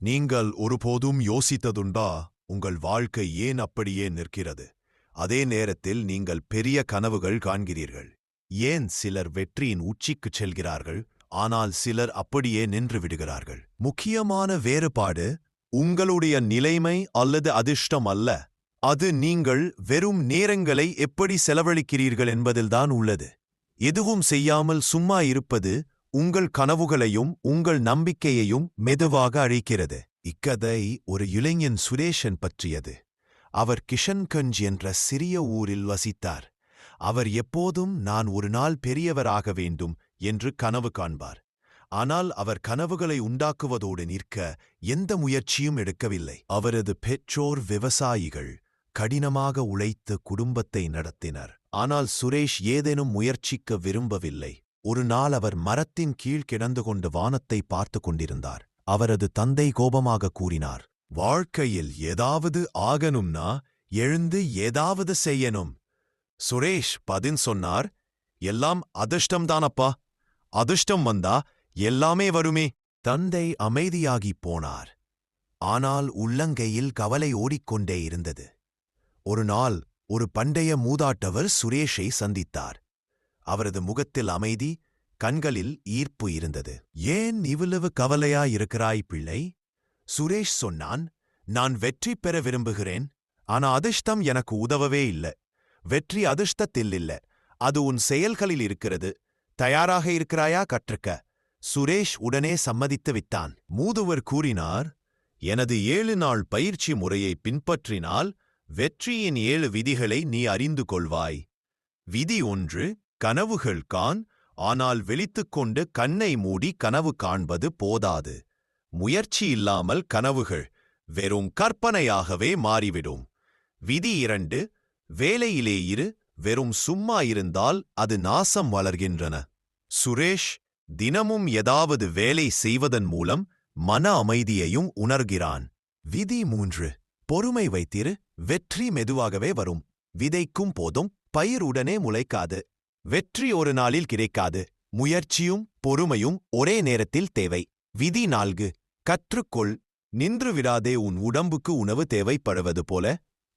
நீங்கள் ஒருபோதும் யோசித்ததுண்டா? உங்கள் வாழ்க்கை ஏன் அப்படியே நிற்கிறது? அதே நேரத்தில் நீங்கள் பெரிய கனவுகள் காண்கிறீர்கள். ஏன் சிலர் வெற்றியின் உச்சிக்குச் செல்கிறார்கள்? ஆனால் சிலர் அப்படியே நின்று விடுகிறார்கள். முக்கியமான வேறுபாடு உங்களுடைய நிலைமை அல்லது அதிர்ஷ்டம் அல்ல. அது நீங்கள் வெறும் நேரங்களை எப்படி செலவழிக்கிறீர்கள் என்பதில்தான் உள்ளது. எதுவும் செய்யாமல் சும்மா இருப்பது உங்கள் கனவுகளையும் உங்கள் நம்பிக்கையையும் மெதுவாக அழிக்கிறது. இக்கதை ஒரு இளைஞன் சுரேஷன் பற்றியது. அவர் கிஷன்கஞ்ச் என்ற சிறிய ஊரில் வசித்தார். அவர் எப்போதும் நான் ஒரு நாள் பெரியவராக வேண்டும் என்று கனவு காண்பார். ஆனால் அவர் கனவுகளை உண்டாக்குவதோடு நிற்க எந்த முயற்சியும் எடுக்கவில்லை. அவரது பெற்றோர் விவசாயிகள் கடினமாக உழைத்து குடும்பத்தை நடத்தினர். ஆனால் சுரேஷ் ஏதேனும் முயற்சிக்க விரும்பவில்லை. ஒரு நாள் அவர் மரத்தின் கீழ் கிடந்து கொண்டு வானத்தை பார்த்து கொண்டிருந்தார். அவரது தந்தை கோபமாக கூறினார் வாழ்க்கையில் ஏதாவது ஆகணும்னா எழுந்து ஏதாவது செய்யணும். சுரேஷ் பதின் சொன்னார் எல்லாம் அதிர்ஷ்டம்தானப்பா. அதிர்ஷ்டம் வந்தா எல்லாமே வருமே. தந்தை அமைதியாகிப் போனார். ஆனால் உள்ளங்கையில் கவலை ஓடிக்கொண்டே இருந்தது. ஒரு நாள் ஒரு பண்டைய மூதாட்டவர் சுரேஷை சந்தித்தார். அவரது முகத்தில் அமைதி கண்களில் ஈர்ப்பு இருந்தது. ஏன் இவ்வளவு கவலையாயிருக்கிறாய் பிள்ளை? சுரேஷ் சொன்னான். நான் வெற்றி பெற விரும்புகிறேன். ஆனா அதிர்ஷ்டம் எனக்கு உதவவே இல்லை. வெற்றி அதிர்ஷ்டத்தில் இல்ல. அது உன் செயல்களில் இருக்கிறது. தயாராக இருக்கிறாயா கற்றுக்க? சுரேஷ் உடனே சம்மதித்து விட்டான். மூதுவர் கூறினார் எனது ஏழு நாள் பயிற்சி முறையை பின்பற்றினால் வெற்றியின் ஏழு விதிகளை நீ அறிந்து கொள்வாய். விதி ஒன்று கனவுகள் காண் ஆனால் விழித்துக்கொண்டு கண்ணை மூடி கனவு காண்பது போதாது. முயற்சி இல்லாமல் கனவுகள் வெறும் கற்பனையாகவே மாறிவிடும். விதி இரண்டு வேலையிலே இரு வெறும் சும்மா இருந்தால் அது நாசம் வளர்கின்றன. சுரேஷ் தினமும் ஏதாவது வேலை செய்வதன் மூலம் மன அமைதியையும் உணர்கிறான். விதி மூன்று பொறுமை வைத்திரு வெற்றி மெதுவாகவே வரும். விதைக்கும் போதும் பயிர் உடனே முளைக்காது. வெற்றி ஒரு நாளில் கிடைக்காது. முயற்சியும் பொறுமையும் ஒரே நேரத்தில் தேவை. விதி நான்கு. கற்றுக்கொள். நின்று விடாதே உன் உடம்புக்கு உணவு தேவைப்படுவது போல.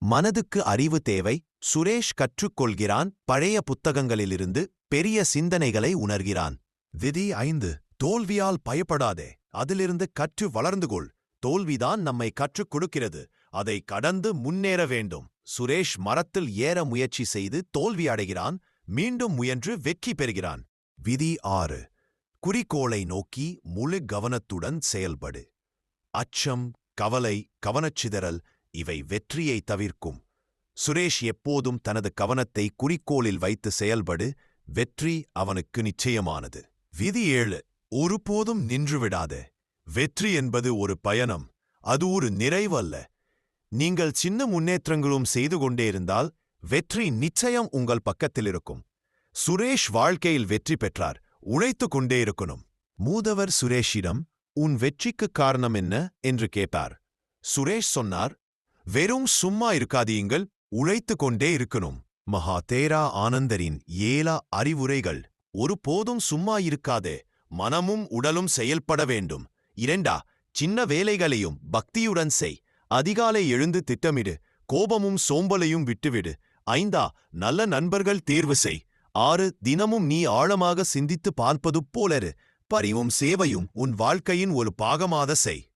மனதுக்கு அறிவு தேவை. சுரேஷ் கற்றுக்கொள்கிறான். பழைய புத்தகங்களிலிருந்து பெரிய சிந்தனைகளை உணர்கிறான். விதி ஐந்து. தோல்வியால் பயப்படாதே. அதிலிருந்து கற்று வளர்ந்து கொள். தோல்விதான் நம்மை கற்றுக் கொடுக்கிறது. அதை கடந்து முன்னேற வேண்டும். சுரேஷ் மரத்தில் ஏற முயற்சி செய்து தோல்வி அடைகிறான். மீண்டும் முயன்று வெற்றி பெறுகிறான். விதி ஆறு. குறிக்கோளை நோக்கி முழு கவனத்துடன் செயல்படு. அச்சம் கவலை கவனச்சிதறல் இவை வெற்றியை தவிர்க்கும். சுரேஷ் எப்போதும் தனது கவனத்தை குறிக்கோளில் வைத்து செயல்படு. வெற்றி அவனுக்கு நிச்சயமானது. விதி ஏழு. ஒருபோதும் நின்றுவிடாது. வெற்றி என்பது ஒரு பயணம். அது ஒரு நிறைவல்ல நீங்கள் சின்ன முன்னேற்றங்களும் செய்து கொண்டே இருந்தால் வெற்றி நிச்சயம் உங்கள் பக்கத்தில் இருக்கும். சுரேஷ் வாழ்க்கையில் வெற்றி பெற்றார். உழைத்து கொண்டே இருக்கணும். மூதவர் சுரேஷிடம் உன் வெற்றிக்குக் காரணம் என்ன? என்று கேட்டார். சுரேஷ் சொன்னார் வெறும் சும்மா இருக்காதீங்கள் உழைத்து கொண்டே இருக்கணும். மகா தேரா ஆனந்தரின் ஏலா அறிவுரைகள். ஒருபோதும் சும்மா இருக்காதே. மனமும் உடலும் செயல்பட வேண்டும். இரண்டா சின்ன வேலைகளையும் பக்தியுடன் செய். அதிகாலை எழுந்து திட்டமிடு. கோபமும் சோம்பலையும் விட்டுவிடு. ஐந்தா நல்ல நண்பர்கள் தேர்வு செய். ஆறு தினமும் நீ ஆழமாக சிந்தித்து பார்ப்பது போலரு. பரிவும் சேவையும் உன் வாழ்க்கையின் ஒரு பாகமாத செய்.